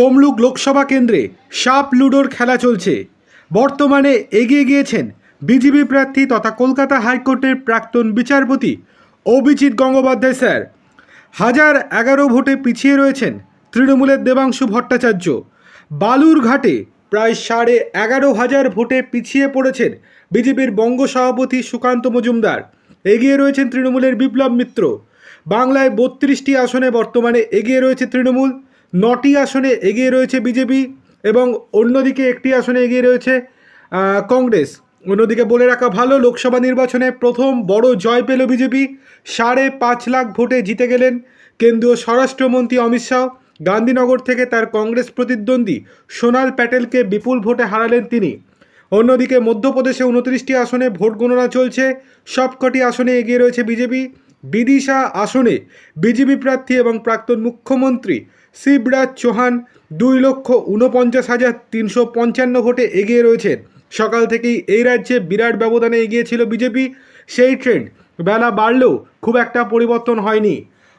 তমলুক লোকসভা কেন্দ্রে সাপ লুডোর খেলা চলছে। বর্তমানে এগিয়ে গিয়েছেন বিজেপি প্রার্থী তথা কলকাতা হাইকোর্টের প্রাক্তন বিচারপতি অভিজিৎ গঙ্গোপাধ্যায় স্যার। হাজার এগারো ভোটে পিছিয়ে রয়েছেন তৃণমূলের দেবাংশু ভট্টাচার্য। বালুরঘাটে প্রায় সাড়ে এগারো হাজার ভোটে পিছিয়ে পড়েছেন বিজেপির বঙ্গ সভাপতি সুকান্ত মজুমদার। এগিয়ে রয়েছেন তৃণমূলের বিপ্লব মিত্র। বাংলায় বত্রিশটি আসনে বর্তমানে এগিয়ে রয়েছে তৃণমূল। নটি আসনে এগিয়ে রয়েছে বিজেপি এবং অন্যদিকে একটি আসনে এগিয়ে রয়েছে কংগ্রেস। অন্যদিকে বলে রাখা ভালো, লোকসভা নির্বাচনে প্রথম বড় জয় পেল বিজেপি। সাড়ে পাঁচ লাখ ভোটে জিতে গেলেন কেন্দ্রীয় স্বরাষ্ট্রমন্ত্রী অমিত শাহ। গান্ধীনগর থেকে তার কংগ্রেস প্রতিদ্বন্দ্বী সোনাল প্যাটেলকে বিপুল ভোটে হারালেন তিনি। অন্যদিকে মধ্যপ্রদেশে উনত্রিশটি আসনে ভোট গণনা চলছে। সবকটি আসনে এগিয়ে রয়েছে বিজেপি। বিদিশা আসনে বিজেপি প্রার্থী এবং প্রাক্তন মুখ্যমন্ত্রী শিবরাজ চৌহান দুই লক্ষ উনপঞ্চাশ হাজার তিনশো পঞ্চান্ন ভোটে এগিয়ে রয়েছেন। সকাল থেকেই এই রাজ্যে বিরাট ব্যবধানে এগিয়েছিল বিজেপি। সেই ট্রেন্ড বেলা বাড়লেও খুব একটা পরিবর্তন হয়নি।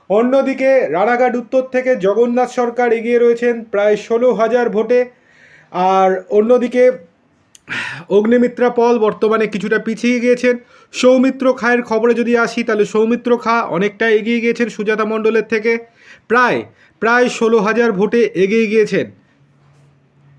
অন্যদিকে রানাঘাট উত্তর থেকে জগন্নাথ সরকার এগিয়ে রয়েছেন প্রায় ষোলো হাজার ভোটে। আর অন্যদিকে অগ্নিমিত্রা পল বর্তমানে কিছুটা পিছিয়ে গিয়েছেন। সৌমিত্র খায়ের খবরে যদি আসি, তাহলে সৌমিত্র খা অনেকটা এগিয়ে গিয়েছেন সুজাতা মণ্ডলের থেকে। প্রায় প্রায় ষোলো হাজার ভোটে এগিয়ে গিয়েছেন।